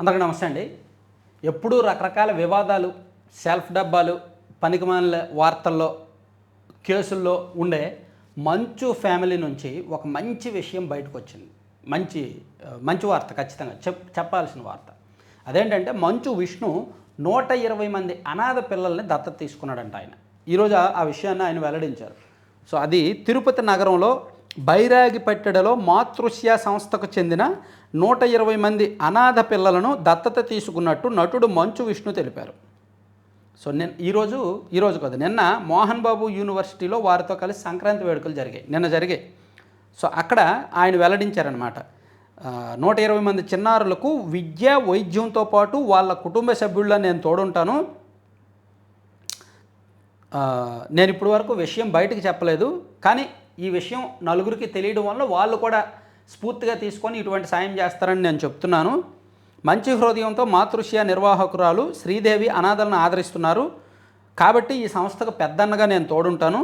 అందరికీ నమస్తే అండి. ఎప్పుడూ రకరకాల వివాదాలు సెల్ఫ్ డబ్బాలు పనికిమాల వార్తల్లో కేసుల్లో ఉండే మంచు ఫ్యామిలీ నుంచి ఒక మంచి విషయం బయటకు వచ్చింది. మంచి మంచి వార్త ఖచ్చితంగా చెప్ చెప్పాల్సిన వార్త. అదేంటంటే మంచు విష్ణు నూట ఇరవై మంది అనాథ పిల్లల్ని దత్తత తీసుకున్నాడంట ఆయన. ఈరోజు ఆ విషయాన్ని ఆయన వెల్లడించారు. సో అది తిరుపతి నగరంలో బైరాగిపట్టెడలో మాతృశ్య సంస్థకు చెందిన నూట ఇరవై మంది అనాథ పిల్లలను దత్తత తీసుకున్నట్టు నటుడు మంచు విష్ణు తెలిపారు. సో నిన్న ఈరోజు ఈరోజు కదా నిన్న మోహన్ బాబు యూనివర్సిటీలో వారితో కలిసి సంక్రాంతి వేడుకలు జరిగాయి. నిన్న జరిగాయి. సో అక్కడ ఆయన వెల్లడించారనమాట నూట ఇరవై మంది చిన్నారులకు విద్య వైద్యంతో పాటు వాళ్ళ కుటుంబ సభ్యుల్లో నేను తోడుంటాను. నేను ఇప్పటి వరకు విషయం బయటకు చెప్పలేదు. కానీ ఈ విషయం నలుగురికి తెలియడం వల్ల వాళ్ళు కూడా స్ఫూర్తిగా తీసుకొని ఇటువంటి సాయం చేస్తారని నేను చెప్తున్నాను. మంచి హృదయంతో మాతృశ్య నిర్వాహకురాలు శ్రీదేవి అనాథలను ఆదరిస్తున్నారు. కాబట్టి ఈ సంస్థకు పెద్దన్నగా నేను తోడుంటాను.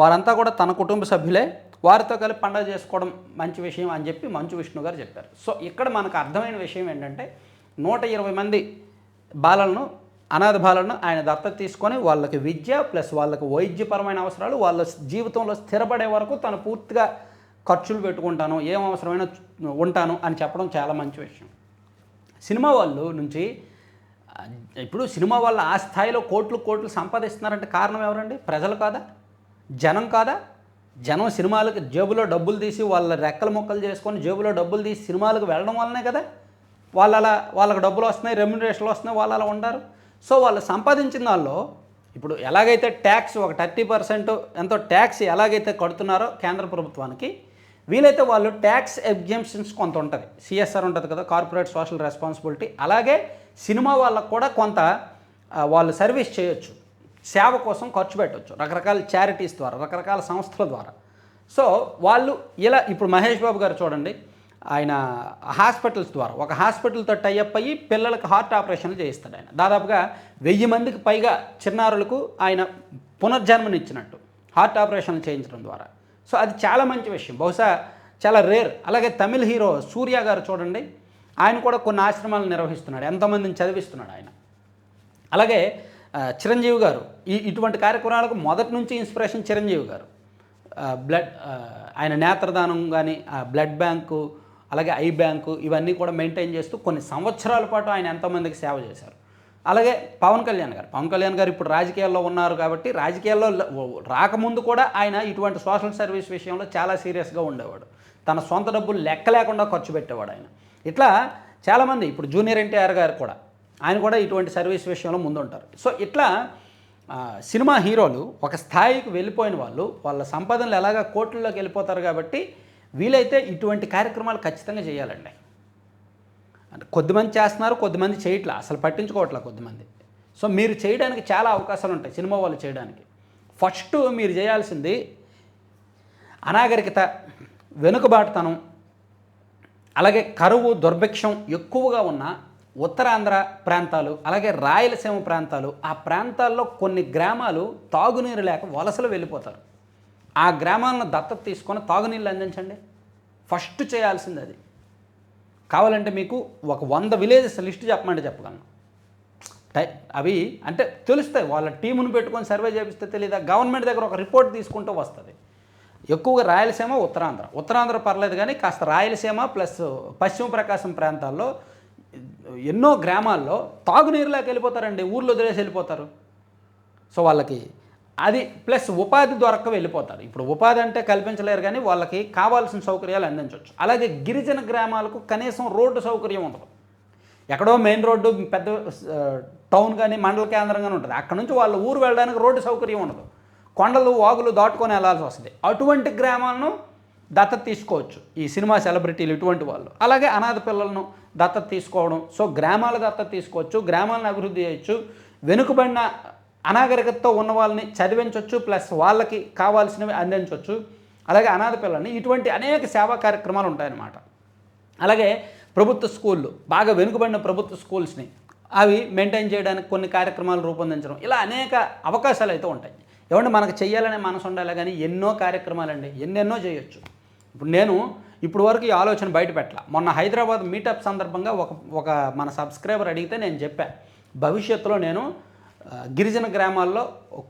వారంతా కూడా తన కుటుంబ సభ్యులే. వారితో కలిపి పండగ చేసుకోవడం మంచి విషయం అని చెప్పి మంచు విష్ణు గారు చెప్పారు. సో ఇక్కడ మనకు అర్థమైన విషయం ఏంటంటే నూట ఇరవై మంది బాలలను అనాథ బాలను ఆయన దత్తత తీసుకొని వాళ్ళకి విద్య ప్లస్ వాళ్ళకి వైద్యపరమైన అవసరాలు వాళ్ళ జీవితంలో స్థిరపడే వరకు తను పూర్తిగా ఖర్చులు పెట్టుకుంటాను ఏం అవసరమైనా ఉంటాను అని చెప్పడం చాలా మంచి విషయం. సినిమా వాళ్ళు నుంచి ఇప్పుడు సినిమా వాళ్ళు ఆ స్థాయిలో కోట్లు కోట్లు సంపాదిస్తున్నారంటే కారణం ఎవరండి? ప్రజలు కాదా? జనం కాదా? జనం సినిమాలకు జేబులో డబ్బులు తీసి వాళ్ళ రెక్కల మొక్కలు చేసుకొని జేబులో డబ్బులు తీసి సినిమాలకు వెళ్ళడం వల్లనే కదా? వాళ్ళు అలా వాళ్ళకి డబ్బులు వస్తున్నాయి రెమ్యునరేషన్లు వస్తున్నాయి వాళ్ళు అలా ఉంటారు సో వాళ్ళు సంపాదించిన దానిలో ఇప్పుడు ఎలాగైతే ట్యాక్స్ ఒక థర్టీ పర్సెంట్ ఎంతో ట్యాక్స్ ఎలాగైతే కడుతున్నారో కేంద్ర ప్రభుత్వానికి వీలైతే వాళ్ళు ట్యాక్స్ ఎగ్జామ్షన్స్ కొంత ఉంటుంది. సిఎస్ఆర్ ఉంటుంది కదా కార్పొరేట్ సోషల్ రెస్పాన్సిబిలిటీ అలాగే సినిమా వాళ్ళకు కూడా కొంత వాళ్ళు సర్వీస్ చేయొచ్చు. సేవ కోసం ఖర్చు పెట్టవచ్చు రకరకాల చారిటీస్ ద్వారా రకరకాల సంస్థల ద్వారా. సో వాళ్ళు ఇలా ఇప్పుడు మహేష్ బాబు గారు చూడండి ఆయన హాస్పిటల్స్ ద్వారా ఒక హాస్పిటల్తో టైఅప్ అయ్యి పిల్లలకు హార్ట్ ఆపరేషన్లు చేయిస్తాడు ఆయన. దాదాపుగా వెయ్యి మందికి పైగా చిన్నారులకు ఆయన పునర్జన్మనిచ్చినట్టు హార్ట్ ఆపరేషన్లు చేయించడం ద్వారా. సో అది చాలా మంచి విషయం. బహుశా చాలా రేర్. అలాగే తమిళ హీరో సూర్య గారు చూడండి ఆయన కూడా కొన్ని ఆశ్రమాలు నిర్వహిస్తున్నాడు. ఎంతోమందిని చదివిస్తున్నాడు ఆయన. అలాగే చిరంజీవి గారు ఈ ఇటువంటి కార్యక్రమాలకు మొదటి నుంచి ఇన్స్పిరేషన్ చిరంజీవి గారు. బ్లడ్ ఆయన నేత్రదానం కానీ ఆ బ్లడ్ బ్యాంకు అలాగే ఐ బ్యాంకు ఇవన్నీ కూడా మెయింటైన్ చేస్తూ కొన్ని సంవత్సరాల పాటు ఆయన ఎంతోమందికి సేవ చేశారు. అలాగే పవన్ కళ్యాణ్ గారు పవన్ కళ్యాణ్ గారు ఇప్పుడు రాజకీయాల్లో ఉన్నారు కాబట్టి రాజకీయాల్లో రాకముందు కూడా ఆయన ఇటువంటి సోషల్ సర్వీస్ విషయంలో చాలా సీరియస్గా ఉండేవాడు. తన సొంత డబ్బులు లెక్క లేకుండా ఖర్చు పెట్టేవాడు ఆయన. ఇట్లా చాలామంది ఇప్పుడు జూనియర్ ఎన్టీఆర్ గారు కూడా ఆయన కూడా ఇటువంటి సర్వీస్ విషయంలో ముందుంటారు. సో ఇట్లా సినిమా హీరోలు ఒక స్థాయికి వెళ్ళిపోయిన వాళ్ళు వాళ్ళ సంపాదనలు ఎలాగ కోట్లలోకి వెళ్ళిపోతారు కాబట్టి వీలైతే ఇటువంటి కార్యక్రమాలు ఖచ్చితంగా చేయాలండి. అంటే కొద్దిమంది చేస్తున్నారు కొద్దిమంది చేయట్లా. అసలు పట్టించుకోవట్లా కొద్దిమంది. సో మీరు చేయడానికి చాలా అవకాశాలు ఉంటాయి సినిమా వాళ్ళు చేయడానికి. ఫస్ట్ మీరు చేయాల్సింది అనాగరికత వెనుకబాటుతనం అలాగే కరువు దుర్భిక్షం ఎక్కువగా ఉన్న ఉత్తరాంధ్ర ప్రాంతాలు అలాగే రాయలసీమ ప్రాంతాలు. ఆ ప్రాంతాల్లో కొన్ని గ్రామాలు తాగునీరు లేక వలసలు వెళ్ళిపోతారు. ఆ గ్రామాలను దత్తత తీసుకొని తాగునీళ్ళు అందించండి. ఫస్ట్ చేయాల్సింది అది. కావాలంటే మీకు ఒక వంద విలేజెస్ లిస్ట్ చెప్పమంటే చెప్పగలను. టై అవి అంటే తెలుస్తాయి. వాళ్ళ టీమును పెట్టుకొని సర్వే చేపిస్తే తెలియదా గవర్నమెంట్ దగ్గర ఒక రిపోర్ట్ తీసుకుంటూ వస్తుంది. ఎక్కువగా రాయలసీమ ఉత్తరాంధ్ర. ఉత్తరాంధ్ర పర్లేదు కానీ కాస్త రాయలసీమ ప్లస్ పశ్చిమ ప్రకాశం ప్రాంతాల్లో ఎన్నో గ్రామాల్లో తాగునీరులోకి వెళ్ళిపోతారండి. ఊర్లో వదిలేసి వెళ్ళిపోతారు. సో వాళ్ళకి అది ప్లస్ ఉపాధి దొరక వెళ్ళిపోతారు. ఇప్పుడు ఉపాధి అంటే కల్పించలేరు కానీ వాళ్ళకి కావాల్సిన సౌకర్యాలు అందించవచ్చు. అలాగే గిరిజన గ్రామాలకు కనీసం రోడ్డు సౌకర్యం ఉండదు. ఎక్కడో మెయిన్ రోడ్డు పెద్ద టౌన్ కానీ మండల కేంద్రం కానీ ఉంటుంది. అక్కడ నుంచి వాళ్ళ ఊరు వెళ్ళడానికి రోడ్డు సౌకర్యం ఉండదు. కొండలు వాగులు దాటుకొని వెళ్ళాల్సి వస్తుంది. అటువంటి గ్రామాలను దత్తత తీసుకోవచ్చు. ఈ సినిమా సెలబ్రిటీలు ఇటువంటి వాళ్ళు. అలాగే అనాథ పిల్లలను దత్తత తీసుకోవడం. సో గ్రామాల దత్తత తీసుకోవచ్చు గ్రామాలను అభివృద్ధి చేయొచ్చు. వెనుకబడిన అనాగరికతతో ఉన్న వాళ్ళని చదివించవచ్చు ప్లస్ వాళ్ళకి కావాల్సినవి అందించవచ్చు అలాగే అనాథ పిల్లల్ని ఇటువంటి అనేక సేవా కార్యక్రమాలు ఉంటాయన్నమాట. అలాగే ప్రభుత్వ స్కూళ్ళు బాగా వెనుకబడిన ప్రభుత్వ స్కూల్స్ని అవి మెయింటైన్ చేయడానికి కొన్ని కార్యక్రమాలు రూపొందించడం. ఇలా అనేక అవకాశాలు అయితే ఉంటాయి. ఏమంటే మనకు చేయాలనే మనసు ఉండాలి కానీ ఎన్నో కార్యక్రమాలండి ఎన్నెన్నో చేయొచ్చు. ఇప్పుడు నేను ఇప్పుడు వరకు ఈ ఆలోచన బయట పెట్టాల. మొన్న హైదరాబాద్ మీటప్ సందర్భంగా ఒక ఒక మన సబ్స్క్రైబర్ అడిగితే నేను చెప్పాను భవిష్యత్తులో నేను గిరిజన గ్రామాల్లో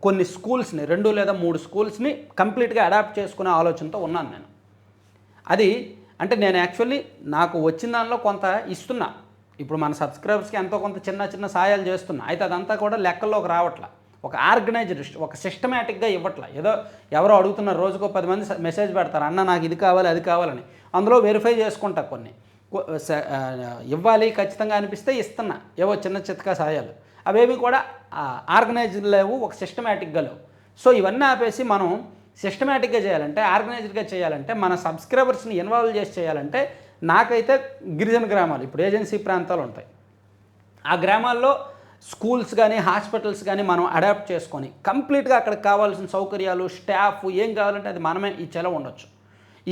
కొన్ని స్కూల్స్ని రెండు లేదా మూడు స్కూల్స్ని కంప్లీట్గా అడాప్ట్ చేసుకునే ఆలోచనతో ఉన్నాను నేను. అది అంటే నేను యాక్చువల్లీ నాకు వచ్చిన దానిలో కొంత ఇస్తున్నా. ఇప్పుడు మన సబ్స్క్రైబర్స్కి ఎంతో కొంత చిన్న చిన్న సాయాలు చేస్తున్నా. అయితే అదంతా కూడా లెక్కల్లోకి రావట్లా. ఒక ఆర్గనైజ్డ్ ఒక సిస్టమేటిక్గా ఇవ్వట్లా. ఏదో ఎవరో అడుగుతున్నారు రోజుకో పది మంది మెసేజ్ పెడతారు అన్న నాకు ఇది కావాలి అది కావాలని. అందులో వెరిఫై చేసుకుంటా కొన్ని. ఇవ్వాలి ఖచ్చితంగా అనిపిస్తే ఇస్తున్నా. ఏవో చిన్న చితకా సాయాలు. అవేవి కూడా ఆర్గనైజ్డ్ లేవు ఒక సిస్టమేటిక్గా లేవు. సో ఇవన్నీ ఆపేసి మనం సిస్టమేటిక్గా చేయాలంటే ఆర్గనైజ్డ్గా చేయాలంటే మన సబ్స్క్రైబర్స్ని ఇన్వాల్వ్ చేసి చేయాలంటే నాకైతే గిరిజన గ్రామాలు ఇప్పుడు ఏజెన్సీ ప్రాంతాలు ఉంటాయి. ఆ గ్రామాల్లో స్కూల్స్ కానీ హాస్పిటల్స్ కానీ మనం అడాప్ట్ చేసుకొని కంప్లీట్గా అక్కడికి కావాల్సిన సౌకర్యాలు స్టాఫ్ ఏం కావాలంటే అది మనమే ఈ చెలవు ఉండొచ్చు.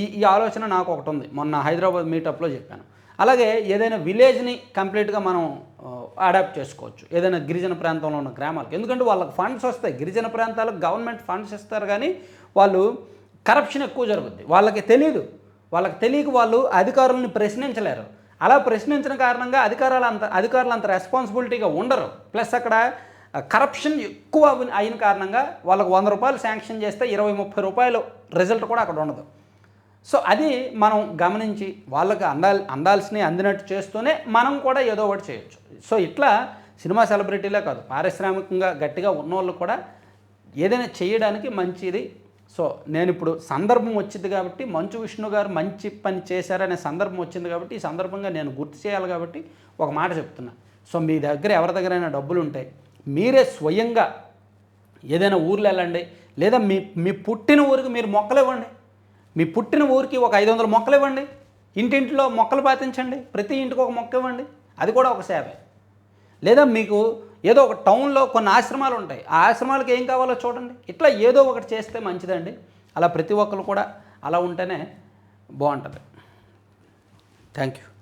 ఈ ఈ ఆలోచన నాకు ఒకటి ఉంది. మొన్న హైదరాబాద్ మీటప్లో చెప్పాను. అలాగే ఏదైనా విలేజ్ని కంప్లీట్గా మనం అడాప్ట్ చేసుకోవచ్చు. ఏదైనా గిరిజన ప్రాంతంలో ఉన్న గ్రామాలకు. ఎందుకంటే వాళ్ళకి ఫండ్స్ వస్తాయి. గిరిజన ప్రాంతాలకు గవర్నమెంట్ ఫండ్స్ ఇస్తారు కానీ వాళ్ళు కరప్షన్ ఎక్కువ జరుగుద్ది. వాళ్ళకి తెలియదు వాళ్ళకి తెలియక వాళ్ళు అధికారులను ప్రశ్నించలేరు. అలా ప్రశ్నించిన కారణంగా అధికారాలు అంత అధికారులు అంత రెస్పాన్సిబిలిటీగా ఉండరు. ప్లస్ అక్కడ కరప్షన్ ఎక్కువ అయిన కారణంగా వాళ్ళకు వంద రూపాయలు శాంక్షన్ చేస్తే ఇరవై ముప్పై రూపాయలు రిజల్ట్ కూడా అక్కడ ఉండదు. సో అది మనం గమనించి వాళ్ళకి అందాల్ అందాల్సినవి అందినట్టు చేస్తూనే మనం కూడా ఏదో ఒకటి చేయొచ్చు. సో ఇట్లా సినిమా సెలబ్రిటీలే కాదు పారిశ్రామికంగా గట్టిగా ఉన్నోళ్ళు కూడా ఏదైనా చేయడానికి మంచిది. సో నేను ఇప్పుడు సందర్భం వచ్చింది కాబట్టి మంచు విష్ణు గారు మంచి పని చేశారనే సందర్భం వచ్చింది కాబట్టి ఈ సందర్భంగా నేను గుర్తు చేయాలి కాబట్టి ఒక మాట చెప్తున్నా. సో మీ దగ్గర ఎవరి దగ్గరైనా డబ్బులు ఉంటాయి మీరే స్వయంగా ఏదైనా ఊర్లో వెళ్ళండి లేదా మీ మీ పుట్టిన ఊరికి మీరు మొక్కలు ఇవ్వండి. మీ పుట్టిన ఊరికి ఒక ఐదు వందల మొక్కలు ఇవ్వండి. ఇంటింటిలో మొక్కలు పాతించండి. ప్రతి ఇంటికి ఒక మొక్క ఇవ్వండి. అది కూడా ఒక సేవే. లేదా మీకు ఏదో ఒక టౌన్లో కొన్ని ఆశ్రమాలు ఉంటాయి. ఆ ఆశ్రమాలకు ఏం కావాలో చూడండి. ఇట్లా ఏదో ఒకటి చేస్తే మంచిదండి. అలా ప్రతి ఒక్కరు కూడా అలా ఉంటేనే బాగుంటుంది. Thank you